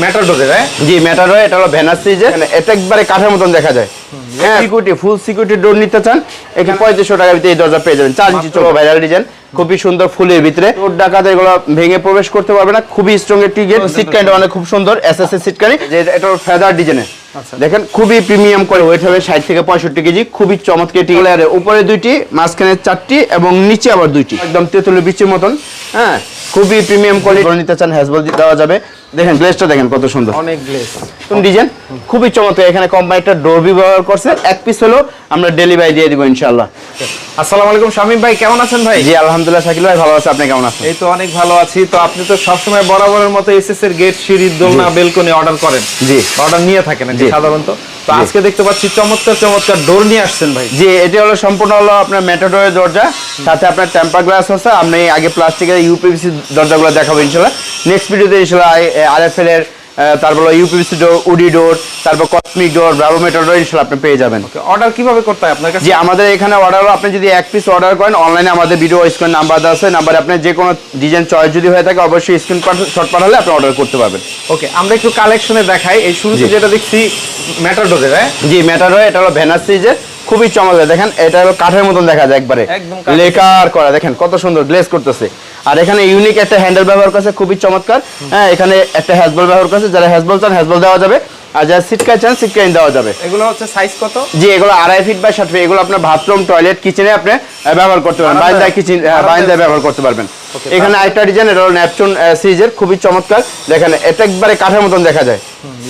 ম্যাটাডোরের হ্যাঁ? জি ম্যাটারো এটা হলো ভ্যানাস সিরিজের এটা একবারে কাঠের মতন দেখা যায়। হ্যাঁ। সিকিউরিটি ফুল সিকিউরিটি ডোর নিতে চান এখানে পঁয়ত্রিশশো টাকার ভিতরে এই দরজা পেয়ে যাবেন। চার ইঞ্চি চলো ভাইরাল ডিজাইন খুবই সুন্দর ফুলের ভিতরে। ডোর ডাকাতে এগুলো ভেঙে প্রবেশ করতে পারবে না খুবই স্ট্রং একটি গেট সিট কাইন্ড অনেক খুব সুন্দর এস এস সিট কারি এটা ফেদার ডিজাইনের আচ্ছা। দেখেন খুবই প্রিমিয়াম করে ওয়েট হবে ষাট থেকে পঁয়ষট্টি কেজি খুবই চমৎকার একটি লেয়ারে উপরে দুইটি মাঝখানে চারটি এবং নিচে আবার দুইটি। একদম তেঁতুলের বিচির মতন হ্যাঁ? খুবই প্রিমিয়াম কোয়ালিটি নিতে চান হ্যাজবল দেওয়া যাবে। দেখেন গ্লেসটা দেখেন কত সুন্দর। অনেক গ্লেস নতুন ডিজাইন খুবই চমৎকার। এখানে কোম্পানিটা ডোর ব্যবহার করছে। এক পিস হলো আমরা ডেলিভারি দিয়ে দিব ইনশাল্লাহ আসসালামু আলাইকুম শামিম ভাই কেমন আছেন ভাই? জি আলহামদুলিল্লাহ শাকিল ভাই ভালো আছে। আপনি কেমন আছেন? এই তো অনেক ভালো আছি। তো আপনি তো সবসময় বরাবরের মতো এসএস এর গেট সিঁড়ি দোলনা বেলকনি অর্ডার করেন। জি। অর্ডার নিয়ে থাকেন জি। সাধারণত। তো আজকে দেখতে পাচ্ছি চমৎকার চমৎকার ডোর নিয়ে আসছেন ভাই। জি এটি হলো সম্পূর্ণ হলো আপনার মেটাডোরের দরজা। সাথে আপনার টেম্পার গ্লাস আছে। আপনি আগে প্লাস্টিকের ইউপিভিসি দরজাগুলো দেখাবো ইনশাল্লাহ নেক্সট ভিডিওতে ইনশাল্লাহ আর এফ এল এর তারপর ইউপিভিসি ডোর উডি ডোর তারপর কসমিক ডোর ব্রাভো মেটাডোর ইনশাল্লাহ আপনি পেয়ে যাবেন। অর্ডার কীভাবে করতে হয় আপনার কাছে? জি আমাদের এখানে অর্ডার আপনি যদি এক পিস অর্ডার করেন অনলাইনে আমাদের ভিডিও স্ক্রিন নাম্বার দেওয়া আছে নাম্বারে আপনি যে কোনো ডিজাইন চয়েস যদি হয়ে থাকে অবশ্যই স্ক্রিন শট পাঠালে আপনি অর্ডার করতে পারবেন। ওকে আমরা একটু কালেকশনে দেখাই। এই শুরুতে। যেটা দেখছি ম্যাটাডোরের হ্যাঁ? জি ম্যাটার এটা হলো ভ্যানাস সিরিজের খুবই চমৎকার। দেখেন এটা হলো কাঠের মতন দেখা যায় একবারে। লেকার করা দেখেন কত সুন্দর গ্লেজ করতেছে। আর এখানে ইউনিক একটা হ্যান্ডেল ব্যবহার করছে খুবই চমৎকার। হ্যাঁ এখানে একটা হ্যাজবল ব্যবহার করছে যারা হ্যাজবল চান হ্যাজবল দেওয়া যাবে। আর যারা সিটকাই চান সিটকাইন দেওয়া যাবে। এগুলো হচ্ছে সাইজ কত? জি এগুলো আড়াই ফিট বাই ষাট ফিট এগুলো আপনার বাথরুম টয়লেট কিচেনে আপনি ব্যবহার করতে পারবেন। বাইন্দা কিচেন। বাইন্দায় ব্যবহার করতে পারবেন। এখানে আরেকটা ডিজাইন এটা হলো ন্যাপচুন সিরিজের খুবই চমৎকার। দেখেন এটা একবারে কাঠের মতন দেখা যায়।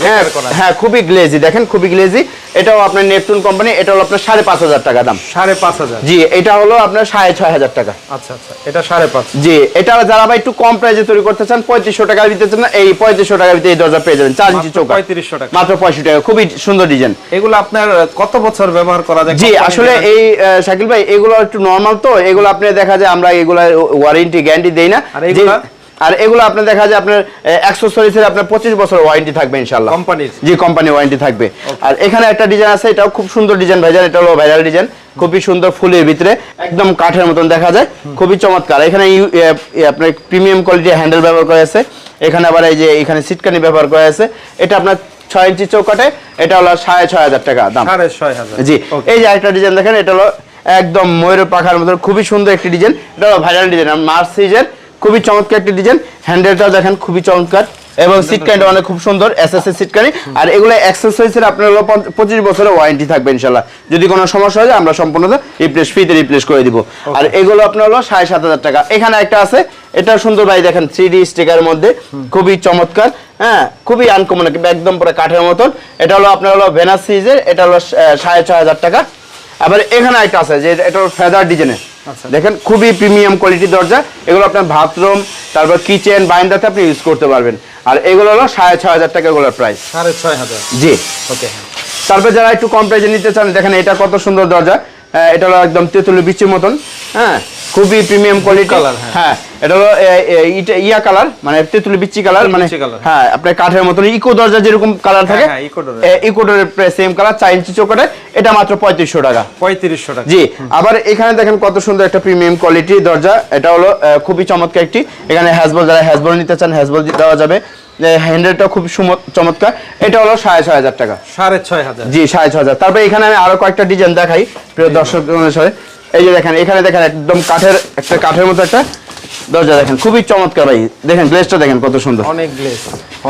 হ্যাঁ হ্যাঁ খুবই গ্লেজি দেখেন খুবই গ্লেজি এটাও আপনার নেপচুন কোম্পানি এটা হলো আপনার সাড়ে পাঁচ হাজার টাকা দাম। সাড়ে পাঁচ হাজার। জি এটা হলো আপনার সাড়ে ছয় হাজার টাকা। আচ্ছা আচ্ছা এটা সাড়ে পাঁচ। জি এটা যারা ভাই একটু কম প্রাইসে তৈরি করতে চান পঁয়ত্রিশশো টাকার ভিতরে চান না, এই পঁয়ত্রিশশো টাকার ভিতরে এই দরজা পেয়ে যাবেন চার ইঞ্চি চৌকা। 3500 টাকা। মাত্র পঁয়ষট্টি টাকা খুবই সুন্দর ডিজাইন এগুলো আপনার কত বছর ব্যবহার করা যায়? জি আসলে এই শাকিল ভাই এগুলো একটু নর্মাল তো এগুলো আপনি দেখা যায় আমরা এগুলো ওয়ারেন্টি গ্যারান্টি দেই না। আর এগুলা? যে- আর এগুলো আপনি দেখা যায় আপনার অ্যাক্সেসরিজের আপনার পঁচিশ বছর ওয়ারেন্টি থাকবে ইনশাল্লাহ কোম্পানির জি কোম্পানি ওয়ারেন্টি থাকবে। আর এখানে একটা ডিজাইন আছে এটাও খুব সুন্দর ডিজাইন ভাইজান এটা হলো ভাইরাল ডিজাইন খুবই সুন্দর ফুলের ভিতরে একদম কাঠের মতন দেখা যায়। খুবই চমৎকার। এখানে আপনার প্রিমিয়াম কোয়ালিটির হ্যান্ডেল ব্যবহার করা আছে। এখানে আবার এই যে এখানে সিটকানি ব্যবহার করা আছে। এটা আপনার ছয় ইঞ্চি চৌকাটে এটা হলো সাড়ে ছয় হাজার টাকা দাম। সাড়ে ছয় হাজার। জি। এই যে আরেকটা ডিজাইন দেখেন এটা হলো একদম ময়ূরের পাখার মতো খুবই সুন্দর একটি ডিজাইন এটা হলো ভাইরাল ডিজাইন মার্স সিরিজের খুবই চমৎকার একটি ডিজাইন হ্যান্ডেলটাও দেখেন খুবই চমৎকার। এবং সিট কাইন্ড অনেক খুব সুন্দর এস এস সিট কানি আর এগুলো অ্যাক্সেসরিজের আপনার হলো পঁচিশ বছরের ওয়ারেন্টি থাকবে ইনশাল্লাহ যদি কোনো সমস্যা হয় আমরা সম্পূর্ণ রিপ্লেস ফ্রিতে রিপ্লেস করে দিব। আর এগুলো আপনার হলো সাড়ে সাত হাজার টাকা। এখানে একটা আছে এটা সুন্দর ভাই দেখেন থ্রি ডি স্টিকারের মধ্যে। খুবই চমৎকার হ্যাঁ খুবই আনকমন একদম পুরো কাঠের মতন। এটা হলো আপনার হলো ভেনাস সিরিজের এটা হলো সাড়ে ছয় হাজার টাকা। আবার এখানে একটা আছে যে এটা ফেদার ডিজাইনের আচ্ছা। দেখেন খুবই প্রিমিয়াম কোয়ালিটি দরজা। এগুলো আপনার বাথরুম তারপর কিচেন বাইন্দাতে আপনি ইউজ করতে পারবেন। আর এগুলো হলো সাড়ে ছয় হাজার টাকা এগুলোর প্রাইস সাড়ে ছয় হাজার? জি। ওকে তারপর যারা একটু কম প্রাইজে নিতে চান দেখেন এটা কত সুন্দর দরজা। এটা হলো একদম তেঁতুলি বিচির মতন। হ্যাঁ খুবই প্রিমিয়াম কোয়ালিটি colour, হ্যাঁ। এটা হলো ইয়া কালার মানে তেঁতুলের বিচি কালার মানে হ্যাঁ আপনার কাঠের মতন ইকো দরজা যেরকম কালার থাকে হ্যাঁ, ইকো ডোরের। সেম কালার চার ইঞ্চি চৌকাটে এটা মাত্র পঁয়ত্রিশশো টাকা। পঁয়ত্রিশশো টাকা। জি আবার এখানে দেখেন কত সুন্দর একটা প্রিমিয়াম কোয়ালিটির দরজা এটা হলো খুবই চমৎকার একটি এখানে হ্যাজবল যারা হ্যাজবল নিতে চান হ্যাজবল দেওয়া যাবে। হ্যান্ডেলটা খুব চমৎকার এটা হলো সাড়ে ছয় হাজার টাকা। সাড়ে ছয় হাজার। জি সাড়ে ছয় হাজার। তারপরে এখানে আমি আরও কয়েকটা ডিজাইন দেখাই প্রিয় দর্শক অনুসারে। এই যে দেখেন এখানে দেখেন একদম কাঠের একটা কাঠের মতো একটা দরজা দেখেন। খুবই চমৎকার ভাই। দেখেন গ্লেসটা দেখেন কত সুন্দর। অনেক গ্লেস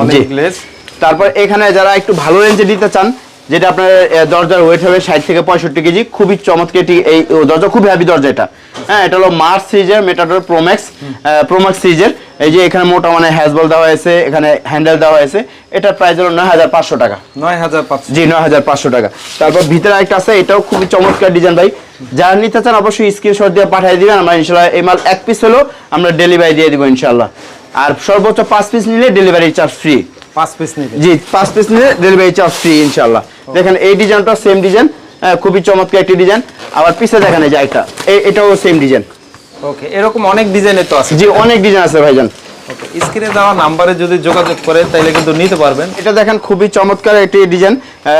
অনেক গ্লেস তারপর এখানে যারা একটু ভালো রেঞ্জে দিতে চান যেটা আপনার দরজার ওয়েট হবে ষাট থেকে পঁয়ষট্টি কেজি। খুবই চমৎকার এই দরজা খুবই হ্যাভি দরজা এটা। হ্যাঁ এটা হলো মার্স সিরিজের মেটাডোর প্রোম্যাক্স প্রোম্যাক্স সিরিজের। এই যে এখানে মোটা মানে হ্যাজবল দেওয়া হয়েছে এখানে হ্যান্ডেল দেওয়া হয়েছে। এটার প্রাইস হলো নয় হাজার পাঁচশো টাকা। নয় হাজার পাঁচশো। জি নয় হাজার পাঁচশো টাকা। তারপর ভিতরে একটা আছে এটাও খুবই চমৎকার ডিজাইন ভাই। যারা নিতে চান অবশ্যই স্ক্রিনশট দিয়ে পাঠিয়ে দিবেন। আমরা ইনশাল্লাহ এই মাল এক পিস হলেও আমরা ডেলিভারি দিয়ে দিব ইনশাল্লাহ। আর সর্বোচ্চ পাঁচ পিস নিলে ডেলিভারি চার্জ ফ্রি পাঁচ পিস নিবে জি পাঁচ পিস নিলে ডেলিভারি চার্জ ফ্রি ইনশাল্লাহ দেখেন এই ডিজাইনটা সেম ডিজাইন খুবই চমৎকার একটি ডিজাইন আবার পিছে দেখেন এই যে একটা এটাও সেম ডিজাইন ওকে এরকম অনেক ডিজাইনের তো আছে। জি অনেক ডিজাইন আছে ভাইজান। ওকে স্ক্রিনে দেওয়া নাম্বারে যদি যোগাযোগ করে তাহলে কিন্তু নিতে পারবেন। এটা দেখেন খুবই চমৎকার একটি ডিজাইন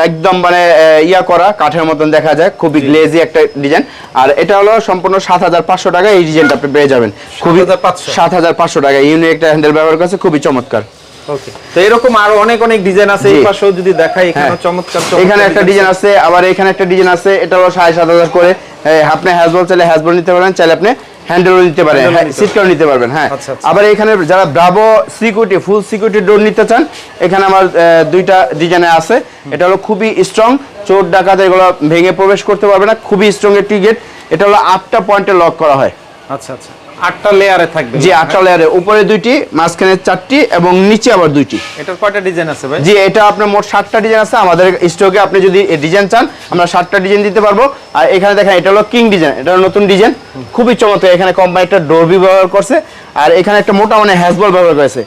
একদম মানে ইয়া করা কাঠের মতন দেখা যায় খুবই গ্লেজি একটা ডিজাইন আর এটা হলো সম্পূর্ণ সাত হাজার পাঁচশো টাকা এই ডিজাইনটা আপনি পেয়ে যাবেন। খুবই সাত হাজার পাঁচশো? টাকা ইউনিক একটা হ্যান্ডেল ব্যবহার করছে খুবই চমৎকার। ওকে তো এরকম আরও অনেক অনেক ডিজাইন আছে এই পাশেও যদি দেখাই এখানে হ্যাঁ। চমৎকার চমৎকার এখানে একটা ডিজাইন আছে। আবার এখানে একটা ডিজাইন আছে এটা হলো সাড়ে সাত হাজার করে। আপনি হ্যাজবল চাইলে হ্যাজবল নিতে পারবেন চাইলে আপনি হ্যান্ডেলও নিতে পারেন Handle ও হ্যাঁ, নিতে সিটকাও নিতে পারবেন হ্যাঁ। আচ্ছা, আচ্ছা। আবার এখানে যারা Bravo security full security door নিতে চান এখানে আমার দুইটা ডিজাইনে আছে। এটা হলো খুবই স্ট্রং চোর ডাকাত এগুলো ভেঙে প্রবেশ করতে পারবে না খুবই স্ট্রং একটি গেট এটা হলো আটটা পয়েন্টে লক করা হয়। আচ্ছা আচ্ছা। আটটা লেয়ারে থাকবে। জি আটটা লেয়ারে। উপরে দুইটি মাঝখানে চারটি এবং নিচে আবার দুইটি। এটার কয়টা ডিজাইন আছে ভাই? জি এটা আপনার মোট ষাটটা ডিজাইন আছে। আমাদের স্টকে আপনি যদি ডিজাইন চান আমরা ষাটটা ডিজাইন দিতে পারব। আর এখানে দেখেন এটা হলো কিং ডিজাইন এটা হলো নতুন ডিজাইন। খুবই চমৎকার। এখানে কোম্পানি একটা ডোরবি ব্যবহার করছে। আর এখানে একটা মোটা মানে হ্যাজবল ব্যবহার করেছে।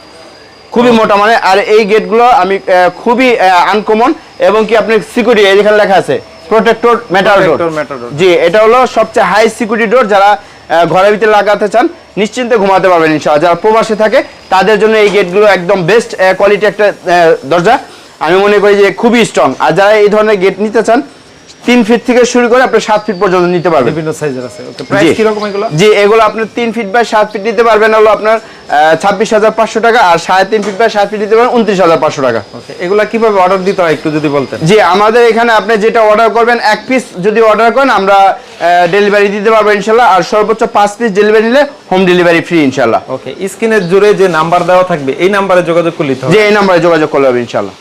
খুবই মোটা মানে আর এই গেটগুলো আমি খুবই আনকমন এবং কি আপনি সিকিউরিটি এখানে লেখা আছে প্রোটেক্টর মেটাল ডোর। জি এটা হলো সবচেয়ে হাই সিকিউরিটি ডোর যারা ঘরের ভিতরে লাগাতে চান, নিশ্চিন্তে ঘুমাতে পারবেন ইনশাআল্লাহ। যারা প্রবাসে থাকে, তাদের জন্য এই গেটগুলো একদম বেস্ট কোয়ালিটি একটা দরজা। আমি মনে করি যে খুবই স্ট্রং আর যারা এই ধরনের গেট নিতে চান তিন ফিট থেকে শুরু করে আপনি সাত ফিট পর্যন্ত নিতে পারবেন। বিভিন্ন সাইজের আছে। ওকে প্রাইস জি। কি রকম এগুলো? জি এগুলো আপনার তিন ফিট বাই সাত ফিট নিতে পারবেন হলো আপনার ছাব্বিশ হাজার পাঁচশো টাকা আর সাড়ে তিন ফিট বাই সাত ফিট নিতে পারবেন উনত্রিশ হাজার পাঁচশো টাকা। এগুলা কীভাবে অর্ডার দিতে হয় একটু যদি বলতেন? জি আমাদের এখানে আপনি যেটা অর্ডার করবেন এক পিস যদি অর্ডার করেন আমরা ডেলিভারি দিতে পারব ইনশাল্লাহ। আর সর্বোচ্চ পাঁচ পিস ডেলিভারি নিলে হোম ডেলিভারি ফ্রি ইনশাল্লাহ। ওকে স্ক্রিনের জুড়ে যে নাম্বার দেওয়া থাকবে এই নাম্বারে যোগাযোগ করলে যে এই নাম্বারে যোগাযোগ করলে হবে ইনশাল্লাহ।